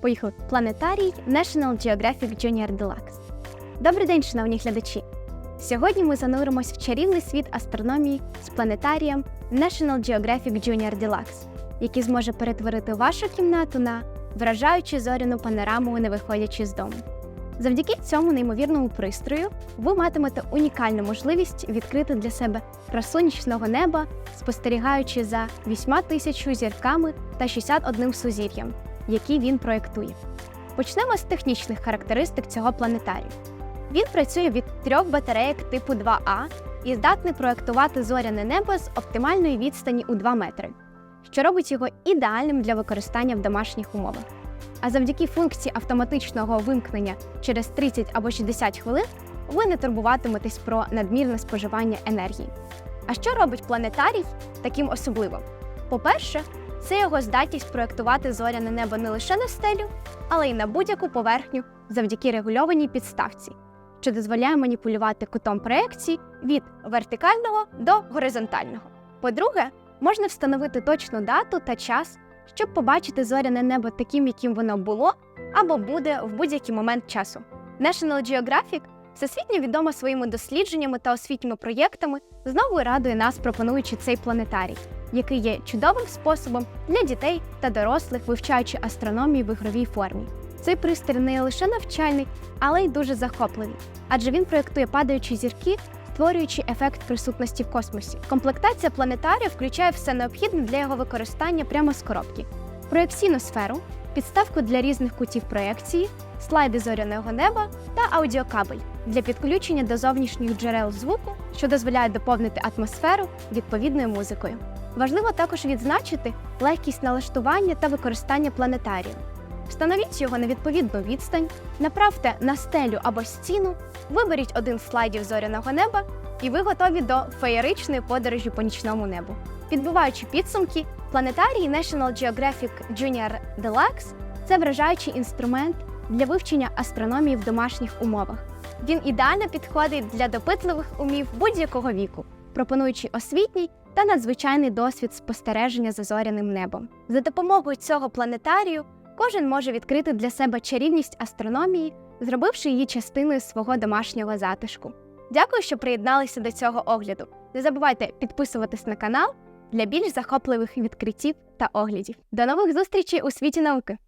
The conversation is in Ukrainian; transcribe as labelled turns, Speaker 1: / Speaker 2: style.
Speaker 1: Поїхали. Планетарій National Geographic Junior Deluxe. Добрий день, шановні глядачі! Сьогодні ми зануримось в чарівний світ астрономії з планетарієм National Geographic Junior Deluxe, який зможе перетворити вашу кімнату на вражаючу зоряну панораму, не виходячи з дому. Завдяки цьому неймовірному пристрою ви матимете унікальну можливість відкрити для себе красу нічного неба, спостерігаючи за 8 тисячу зірками та 61 сузір'ям, які він проєктує. Почнемо з технічних характеристик цього планетарію. Він працює від трьох батарейок типу 2А і здатний проєктувати зоряне небо з оптимальної відстані у 2 метри, що робить його ідеальним для використання в домашніх умовах. А завдяки функції автоматичного вимкнення через 30 або 60 хвилин ви не турбуватиметесь про надмірне споживання енергії. А що робить планетарій таким особливим? По-перше, це його здатність проєктувати зоряне небо не лише на стелю, але й на будь-яку поверхню завдяки регульованій підставці, що дозволяє маніпулювати кутом проекції від вертикального до горизонтального. По-друге, можна встановити точну дату та час, щоб побачити зоряне небо таким, яким воно було або буде в будь-який момент часу. National Geographic всесвітньо відома своїми дослідженнями та освітніми проєктами, знову радує нас, пропонуючи цей планетарій, який є чудовим способом для дітей та дорослих, вивчаючи астрономію в ігровій формі. Цей пристрій не лише навчальний, але й дуже захопливий, адже він проєктує падаючі зірки, створюючи ефект присутності в космосі. Комплектація планетарія включає все необхідне для його використання прямо з коробки: проекційну сферу, підставку для різних кутів проекції, слайди зоряного неба та аудіокабель для підключення до зовнішніх джерел звуку, що дозволяє доповнити атмосферу відповідною музикою. Важливо також відзначити легкість налаштування та використання планетарію. Встановіть його на відповідну відстань, направте на стелю або стіну, виберіть один з слайдів зоряного неба, і ви готові до феєричної подорожі по нічному небу. Підбиваючи підсумки, планетарій National Geographic Junior Deluxe – це вражаючий інструмент для вивчення астрономії в домашніх умовах. Він ідеально підходить для допитливих умів будь-якого віку, пропонуючи освітній та надзвичайний досвід спостереження за зоряним небом. За допомогою цього планетарію кожен може відкрити для себе чарівність астрономії, зробивши її частиною свого домашнього затишку. Дякую, що приєдналися до цього огляду. Не забувайте підписуватись на канал для більш захопливих відкриттів та оглядів. До нових зустрічей у світі науки!